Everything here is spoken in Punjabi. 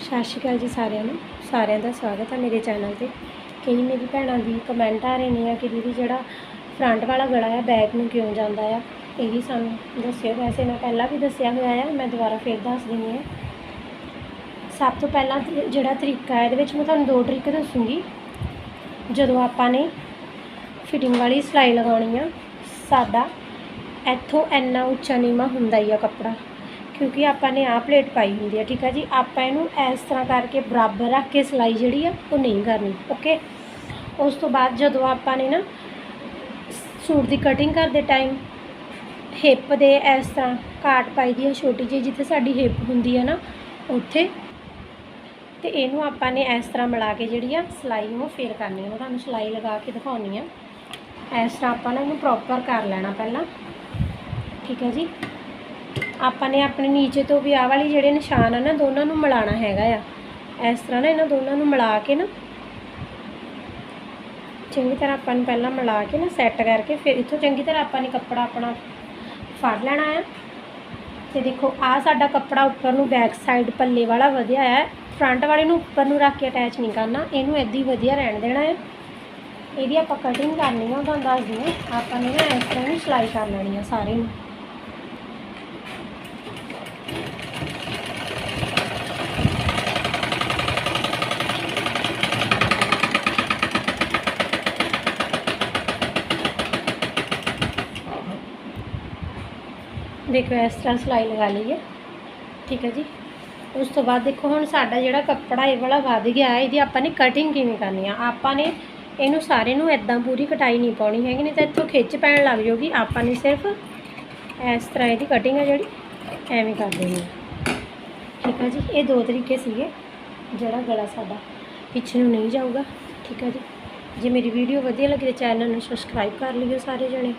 ਸਤਿ ਸ਼੍ਰੀ ਅਕਾਲ ਜੀ ਸਾਰਿਆਂ ਨੂੰ। ਸਾਰਿਆਂ ਦਾ ਸਵਾਗਤ ਹੈ ਮੇਰੇ ਚੈਨਲ ਤੇ। ਕਈ ਮੇਰੀ ਭੈਣਾਂ ਦੀ ਕਮੈਂਟ ਆ ਰਹੇ ਨੇ ਕਿ ਦੀਦੀ ਜਿਹੜਾ ਫਰੰਟ ਵਾਲਾ ਗਲਾ ਆ ਬੈਕ ਨੂੰ ਕਿਉਂ ਜਾਂਦਾ ਆ? ਇਹ ਵੀ ਸਾਨੂੰ ਦੱਸਿਓ। ਵੈਸੇ ਮੈਂ ਪਹਿਲਾਂ ਵੀ ਦੱਸਿਆ ਹੋਇਆ ਆ, ਮੈਂ ਦੁਬਾਰਾ ਫੇਰ ਦੱਸ ਦਿੰਦੀ ਹਾਂ ਸਭ ਤੋਂ ਪਹਿਲਾਂ ਜਿਹੜਾ ਤਰੀਕਾ ਹੈ ਇਹਦੇ ਵਿੱਚ ਮੈਂ ਤੁਹਾਨੂੰ ਦੋ ਤਰੀਕੇ ਦੱਸੂੰਗੀ। ਜਦੋਂ ਆਪਾਂ ਨੇ ਫਿਟਿੰਗ ਵਾਲੀ ਸਿਲਾਈ ਲਗਾਉਣੀ ਆ ਸਾਡਾ ਇੱਥੋਂ ਇੰਨਾ ਉੱਚਾ ਨੀਵਾਂ ਹੁੰਦਾ ਹੀ ਆ ਕੱਪੜਾ। ਕਿਉਂਕਿ ਆਪਾਂ ਨੇ ਆਹ ਪਲੇਟ ਪਾਈ ਹੁੰਦੀ ਹੈ ਠੀਕ ਹੈ ਜੀ? ਆਪਾਂ ਇਹਨੂੰ ਇਸ ਤਰ੍ਹਾਂ ਕਰਕੇ ਬਰਾਬਰ ਰੱਖ ਕੇ ਸਿਲਾਈ ਜਿਹੜੀ ਆ, ਉਹ ਨਹੀਂ ਕਰਨੀ ਓਕੇ ਉਸ ਤੋਂ ਬਾਅਦ ਜਦੋਂ ਆਪਾਂ ਨੇ ਨਾ ਸੂਟ ਦੀ ਕਟਿੰਗ ਕਰਦੇ ਟਾਈਮ ਹਿੱਪ ਦੇ ਇਸ ਤਰ੍ਹਾਂ ਕਾਟ ਪਾਈ ਦੀ ਹੈ ਛੋਟੀ ਜਿਹੀ ਜਿੱਥੇ ਸਾਡੀ ਹਿੱਪ ਹੁੰਦੀ ਹੈ ਨਾ, ਉੱਥੇ। ਤੇ ਇਹਨੂੰ ਆਪਾਂ ਨੇ ਇਸ ਤਰ੍ਹਾਂ ਮਿਲਾ ਕੇ ਜਿਹੜੀ ਆ, ਸਿਲਾਈ ਉਹ ਫੇਰ ਕਰਨੀ ਹੈ ਤੁਹਾਨੂੰ ਸਿਲਾਈ ਲਗਾ ਕੇ ਦਿਖਾਉਣੀ ਆ। ਇਸ ਤਰ੍ਹਾਂ ਆਪਾਂ ਨੇ ਇਹਨੂੰ ਪ੍ਰੋਪਰ ਕਰ ਲੈਣਾ ਪਹਿਲਾਂ, ਠੀਕ ਹੈ ਜੀ? ਆਪਾਂ ਨੇ ਆਪਣੇ ਨੀਚੇ ਤੋਂ ਵੀ ਆਹ ਵਾਲੀ ਜਿਹੜੇ ਨਿਸ਼ਾਨ ਆ ਨਾ, ਦੋਨਾਂ ਨੂੰ ਮਿਲਾਣਾ ਹੈਗਾ ਆ। ਇਸ ਤਰ੍ਹਾਂ ਨਾ ਇਹਨਾਂ ਦੋਨਾਂ ਨੂੰ ਮਿਲਾ ਕੇ ਨਾ, ਚੰਗੀ ਤਰ੍ਹਾਂ ਆਪਾਂ ਨੂੰ ਪਹਿਲਾਂ ਮਿਲਾ ਕੇ ਨਾ ਸੈੱਟ ਕਰਕੇ ਫਿਰ ਇੱਥੋਂ ਚੰਗੀ ਤਰ੍ਹਾਂ ਆਪਾਂ ਨੇ ਕੱਪੜਾ ਆਪਣਾ ਫੜ ਲੈਣਾ ਆ। ਤੇ ਦੇਖੋ ਆ ਸਾਡਾ ਕੱਪੜਾ ਉੱਪਰ ਨੂੰ ਬੈਕ ਸਾਈਡ ਪੱਲੇ ਵਾਲਾ ਵਧਿਆ ਹੈ ਫਰੰਟ ਵਾਲੇ ਨੂੰ ਉੱਪਰ ਨੂੰ ਰੱਖ ਕੇ ਅਟੈਚ ਨਹੀਂ ਕਰਨਾ, ਇਹਨੂੰ ਇੱਦਾਂ ਹੀ ਵਧੀਆ ਰਹਿਣ ਦੇਣਾ ਹੈ ਇਹਦੀ ਆਪਾਂ ਕਟਿੰਗ ਕਰਨੀ ਆ ਉਹ ਤੁਹਾਨੂੰ ਦੱਸ ਦਿੰਦੀ ਆਪਾਂ ਨੇ ਨਾ ਇਸ ਤਰ੍ਹਾਂ ਹੀ ਸਿਲਾਈ ਕਰ ਲੈਣੀ ਆ ਸਾਰੇ ਨੂੰ। ਦੇਖੋ, ਇਸ ਤਰ੍ਹਾਂ ਸਿਲਾਈ ਲਗਾ ਲਈ ਹੈ। ਠੀਕ ਹੈ ਜੀ। ਉਸ ਤੋਂ ਬਾਅਦ ਦੇਖੋ, ਹੁਣ ਸਾਡਾ ਜਿਹੜਾ ਕੱਪੜਾ ਇਹ ਵਾਲਾ ਵੱਧ ਗਿਆ ਹੈ ਇਹਦੀ ਆਪਾਂ ਨੇ ਕਟਿੰਗ ਕਿਵੇਂ ਕਰਨੀ ਆ? ਆਪਾਂ ਨੇ ਇਹਨੂੰ ਸਾਰੇ ਨੂੰ ਇਦਾਂ ਪੂਰੀ ਕਟਾਈ ਨਹੀਂ ਪਾਉਣੀ ਹੈਗੀ, ਨਹੀਂ ਤਾਂ ਇੱਥੋਂ ਖਿੱਚ ਪੈਣ ਲੱਗ ਜਾਊਗੀ। ਆਪਾਂ ਨੇ ਸਿਰਫ ਇਸ ਤਰ੍ਹਾਂ ਇਹਦੀ ਕਟਿੰਗ ਹੈ ਜਿਹੜੀ, ਐਵੇਂ ਕਰ ਦੇਣੀ ਹੈ ਠੀਕ ਹੈ ਜੀ। ਇਹ ਦੋ ਤਰੀਕੇ ਸੀਗੇ, ਜਿਹੜਾ ਗਲਾ ਸਾਡਾ ਪਿੱਛੇ ਨੂੰ ਨਹੀਂ ਜਾਊਗਾ। ਠੀਕ ਹੈ ਜੀ। ਜੇ ਮੇਰੀ ਵੀਡੀਓ ਵਧੀਆ ਲੱਗੀ ਤਾਂ ਚੈਨਲ ਨੂੰ ਸਬਸਕ੍ਰਾਈਬ ਕਰ ਲਿਓ ਸਾਰੇ ਜਣੇ।